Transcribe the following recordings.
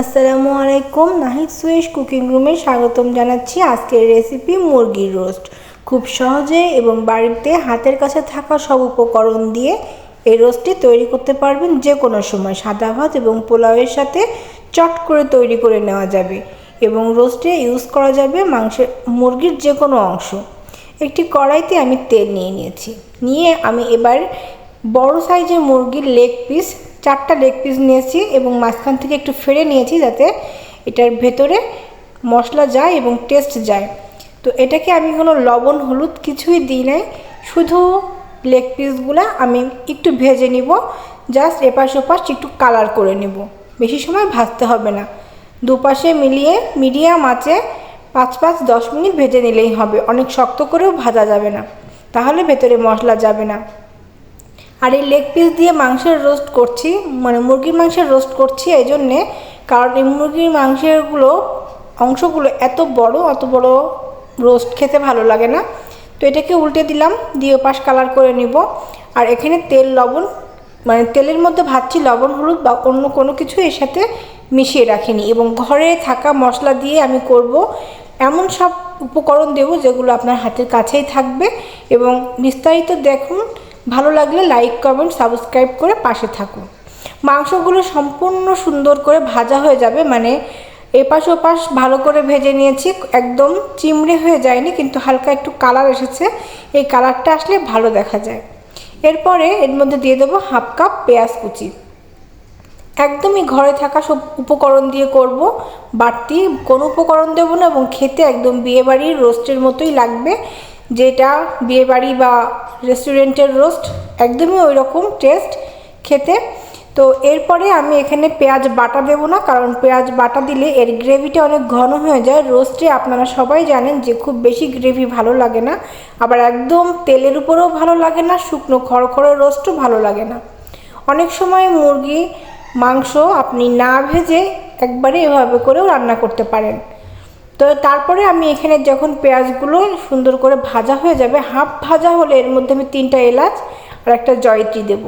আসসালামু আলাইকুম। নাহিদ সুয়েশ কুকিং রুমে স্বাগতম জানাচ্ছি আজকের রেসিপি মুরগির রোস্ট। খুব সহজে এবং বাড়িতে হাতের কাছে থাকা সব উপকরণ দিয়ে এই রোস্টটি তৈরি করতে পারবেন যে কোনো সময়। সাদা ভাত এবং পোলাওয়ের সাথে চট করে তৈরি করে নেওয়া যাবে এবং রোস্টে ইউজ করা যাবে মাংসের মুরগির যে কোনো অংশ। একটি কড়াইতে আমি তেল নিয়ে নিয়েছি। নিয়ে আমি এবার বড় সাইজের মুরগির লেগ পিস চারটা লেগ পিস নিয়েছি এবং মাঝখান থেকে একটু ফেড়ে নিয়েছি যাতে এটার ভেতরে মশলা যায় এবং টেস্ট যায়। তো এটাকে আমি কোনো লবণ, হলুদ কিছুই দিই নাই, শুধু লেগ পিসগুলো আমি একটু ভেজে নিব জাস্ট এপাশ ওপাশ একটু কালার করে নেব। বেশি সময় ভাজতে হবে না। দুপাশে মিলিয়ে মিডিয়াম আঁচে পাঁচ পাঁচ দশ মিনিট ভেজে নিলেই হবে, অনেক শক্ত করেও ভাজা যাবে না। তাহলে ভেতরে মশলা যাবে না। আর এই লেগ পিস দিয়ে মাংসের রোস্ট করছি মানে মুরগির মাংসের রোস্ট করছি, এই জন্যে। কারণ এই মুরগির মাংসেরগুলো, অংশগুলো এত বড়, অত বড় রোস্ট খেতে ভালো লাগে না। তো এটাকে উল্টে দিলাম, দিয়ে পাশ কালার করে নিব। আর এখানে তেল, লবণ মানে তেলের মধ্যে ভাজছি লবণ, হলুদ বা অন্য কোনো কিছু এর সাথে মিশিয়ে রাখিনি। এবং ঘরে থাকা মশলা দিয়ে আমি করব এমন সব উপকরণ দেব যেগুলো আপনার হাতের কাছেই থাকবে। এবং বিস্তারিত দেখুন ভালো লাগলে লাইক কমেন্ট সাবস্ক্রাইব করে পাশে থাকুন। মাংসগুলো সম্পূর্ণ সুন্দর করে ভাজা হয়ে যাবে মানে এপাশ ওপাশ ভালো করে ভেজে নিয়েছি, একদম চিমড়ে হয়ে যায়নি, কিন্তু হালকা একটু কালার এসেছে। এই কালারটা আসলে ভালো দেখা যায়। এরপরে এর মধ্যে দিয়ে দেবো হাফ কাপ পেঁয়াজ কুচি। একদমই ঘরে থাকা সব উপকরণ দিয়ে করব, বাড়তি কোনো উপকরণ দেবো না এবং খেতে একদম বিয়েবাড়ির রোস্টের মতোই লাগবে। যেটা বিয়েবাড়ি বা রেস্টুরেন্টের রোস্ট একদমই ওই রকম টেস্ট খেতে। তো এরপরে আমি এখানে পেঁয়াজ বাটা দেবো না, কারণ পেঁয়াজ বাটা দিলে এর গ্রেভিটা অনেক ঘন হয়ে যায়। রোস্টে আপনারা সবাই জানেন যে খুব বেশি গ্রেভি ভালো লাগে না। আবার একদম তেলের উপরেও ভালো লাগে না, শুকনো খড়খড়ে রোস্টও ভালো লাগে না। অনেক সময় মুরগি, মাংস আপনি না ভেজে একবারে এভাবে করেও রান্না করতে পারেন। তো তারপরে আমি এখানে যখন পেঁয়াজগুলো সুন্দর করে ভাজা হয়ে যাবে, হাফ ভাজা হলে এর মধ্যে আমি তিনটা এলাচ আর একটা জয়ত্রী দেব।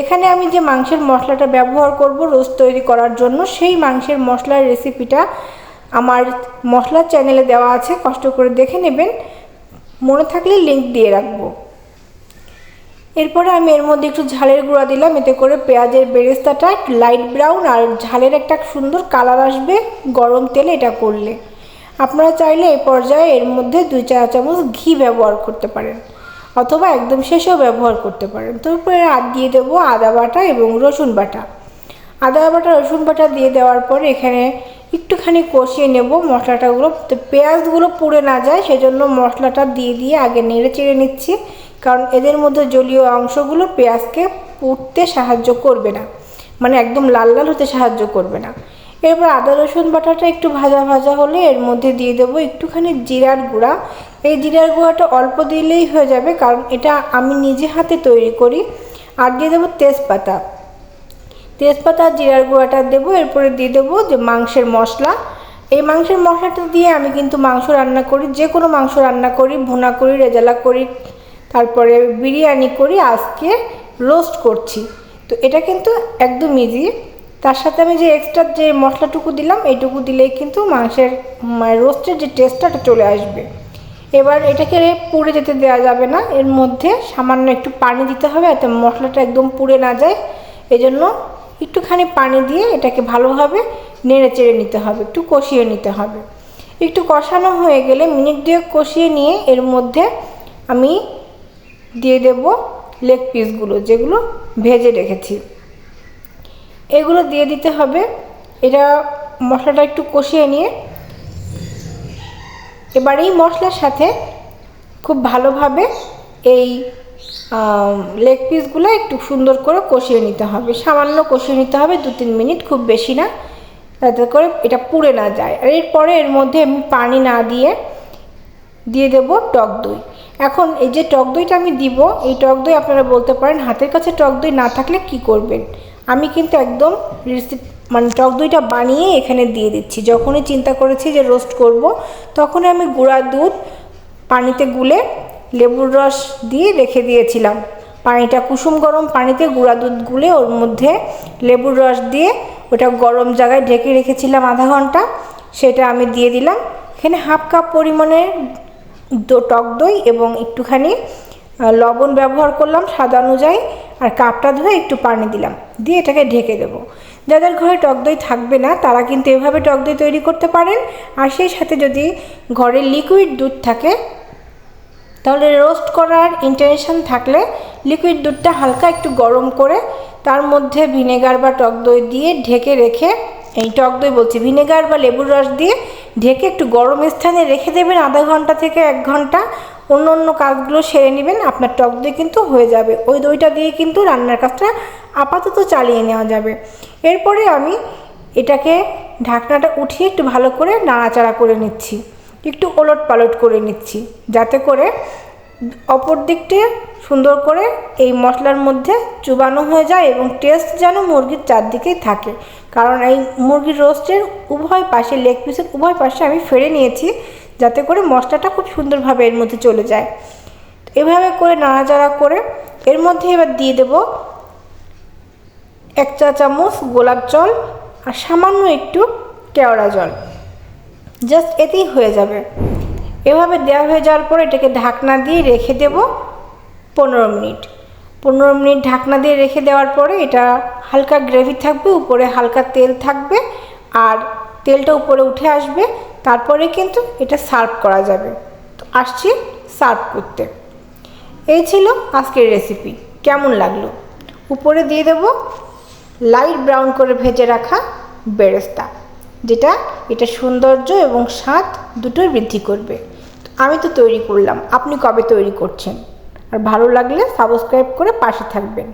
এখানে আমি যে মাংসের মশলাটা ব্যবহার করব রোস্ট তৈরি করার জন্য, সেই মাংসের মশলার রেসিপিটা আমার মশলার চ্যানেলে দেওয়া আছে, কষ্ট করে দেখে নেবেন। মনে থাকলে লিঙ্ক দিয়ে রাখব। এরপরে আমি এর মধ্যে একটু ঝালের গুঁড়া দিলাম, এতে করে পেঁয়াজের বেরেস্তাটা লাইট ব্রাউন আর ঝালের একটা সুন্দর কালার আসবে গরম তেলে এটা করলে। আপনারা চাইলে এই পর্যায়ে এর মধ্যে দুই চা চামচ ঘি ব্যবহার করতে পারেন, অথবা একদম শেষেও ব্যবহার করতে পারেন। তারপরে আর দিয়ে দেবো আদা বাটা এবং রসুন বাটা। আদা বাটা, রসুন বাটা দিয়ে দেওয়ার পর এখানে একটুখানি কষিয়ে নেব মশলাটাগুলো। তো পেঁয়াজগুলো পুড়ে না যায়, সেজন্য মশলাটা দিয়ে দিয়ে আগে নেড়ে চেড়ে নিচ্ছি, কারণ এদের মধ্যে জলীয় অংশগুলো পেঁয়াজকে পুড়তে সাহায্য করবে না। মানে একদম লাল লাল হতে সাহায্য করবে না। এরপর আদা, রসুন বাটাটা একটু ভাজা ভাজা হলে এর মধ্যে দিয়ে দেবো একটুখানি জিরার গুঁড়া। এই জিরার গুঁড়াটা অল্প দিলেই হয়ে যাবে, কারণ এটা আমি নিজে হাতে তৈরি করি। আর দিয়ে দেবো তেজপাতা। তেজপাতা, জিরার গুঁড়াটা দেবো, এরপরে দিয়ে দেবো যে মাংসের মশলা। এই মাংসের মশলাটা দিয়ে আমি কিন্তু মাংস রান্না করি, যে কোনো মাংস রান্না করি, ভুনা করি, রেজালা করি, তারপরে বিরিয়ানি করি, আজকে রোস্ট করছি। তো এটা কিন্তু একদম ইজি তার সাথে আমি যে এক্সট্রা যে মশলাটুকু দিলাম, এইটুকু দিলেই কিন্তু মাংসের মানে রোস্টের যে টেস্টটা এটা চলে আসবে। এবার এটাকে পুড়ে যেতে দেওয়া যাবে না, এর মধ্যে সামান্য একটু পানি দিতে হবে যাতে মশলাটা একদম পুড়ে না যায়। এজন্য একটুখানি পানি দিয়ে এটাকে ভালোভাবে নেড়ে চেড়ে নিতে হবে, একটু কষিয়ে নিতে হবে। একটু কষানো হয়ে গেলে মিনিট দিয়ে কষিয়ে নিয়ে এর মধ্যে আমি দিয়ে দেব লেগ পিসগুলো যেগুলো ভেজে রেখেছি। এগুলো দিয়ে দিতে হবে। এটা মশলাটা একটু কষিয়ে নিয়ে। এবার এই মশলার সাথে খুব ভালোভাবে এই লেগ পিসগুলো একটু সুন্দর করে কষিয়ে নিতে হবে। সামান্য কষিয়ে নিতে হবে, দু তিন মিনিট, খুব বেশি না। যাতে করে এটা পুড়ে না যায়। আর এরপরে এর মধ্যে আমি পানি না দিয়ে দিয়ে দেব টক দই। এখন এই যে টক দইটা আমি দিব, এই টক দই আপনারা বলতে পারেন, হাতের কাছে টক দই না থাকলে কি করবেন? আমি কিন্তু একদম মানে টক দইটা বানিয়ে এখানে দিয়ে দিচ্ছি। যখনই চিন্তা করেছি যে রোস্ট করব, তখনই আমি গুঁড়া দুধ পানিতে গুলে লেবুর রস দিয়ে রেখে দিয়েছিলাম। পানিটা কুসুম গরম পানিতে গুঁড়া দুধ গুলে ওর মধ্যে লেবুর রস দিয়ে ওটা গরম জায়গায় ঢেকে রেখেছিলাম আধা ঘণ্টা। সেটা আমি দিয়ে দিলাম। এখানে হাফ কাপ পরিমাণে টক দই এবং একটুখানি লবণ ব্যবহার করলাম স্বাদ অনুযায়ী। আর কাপটা ধুয়ে একটু পানি দিলাম। দিয়ে এটাকে ঢেকে দেবো। যাদের ঘরে টক দই থাকবে না, তারা কিন্তু এভাবে টক দই তৈরি করতে পারেন। আর সেই সাথে যদি ঘরে লিকুইড দুধ থাকে, তাহলে রোস্ট করার ইন্টেনশন থাকলে লিকুইড দুধটা হালকা একটু গরম করে তার মধ্যে ভিনেগার বা টক দই দিয়ে ঢেকে রেখে, এই টক দই বলছি ভিনেগার বা লেবুর রস দিয়ে ঢেকে একটু গরম স্থানে রেখে দেবেন আধা ঘণ্টা থেকে এক ঘণ্টা। অন্য অন্য কাজগুলো সেরে নেবেন, আপনার টক দই কিন্তু হয়ে যাবে। ওই দইটা দিয়ে কিন্তু রান্নার কাজটা আপাতত চালিয়ে নেওয়া যাবে। এরপরে আমি এটাকে ঢাকনাটা উঠিয়ে একটু ভালো করে নাড়াচাড়া করে নিচ্ছি। একটু ওলট পালট করে নিচ্ছি, যাতে করে অপর দিকটি সুন্দর করে এই মশলার মধ্যে চুবানো হয়ে যায় এবং টেস্ট যেন মুরগির চারদিকেই থাকে। কারণ এই মুরগির রোস্টের উভয় পাশে লেগ পিসের উভয় পাশে আমি ফেড়ে নিয়েছি। যাতে করে মশলাটা খুব সুন্দরভাবে এর মধ্যে চলে যায়। এভাবে করে নাড়াচাড়া করে এর মধ্যে এবার দিয়ে দেবো এক চা চামচ গোলাপ জল আর সামান্য একটু কেওড়া জল। জাস্ট এতেই হয়ে যাবে। এভাবে দেওয়া হয়ে যাওয়ার পর এটাকে ঢাকনা দিয়ে রেখে দেব পনেরো মিনিট। পনেরো মিনিট ঢাকনা দিয়ে রেখে দেওয়ার পরে এটা হালকা গ্রেভি থাকবে, উপরে হালকা তেল থাকবে আর তেলটা উপরে উঠে আসবে, তারপরে কিন্তু এটা সার্ভ করা যাবে। তো আসছি সার্ভ করতে। এই ছিল আজকের রেসিপি। কেমন লাগল? উপরে দিয়ে দেব লাইট ব্রাউন করে ভেজে রাখা বেরেস্তা, যেটা এটা সৌন্দর্য এবং স্বাদ দুটোই বৃদ্ধি করবে। আমি তো তৈরি করলাম, আপনি কবে তৈরি করছেন? আর ভালো লাগলে সাবস্ক্রাইব করে পাশে থাকবেন।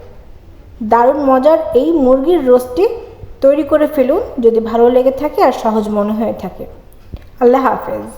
দারুণ মজার এই মুরগির রোস্টটি তৈরি করে ফেলুন যদি ভালো লেগে থাকে আর সহজ মনে হয়ে থাকে। আল্লাহ হাফেজ।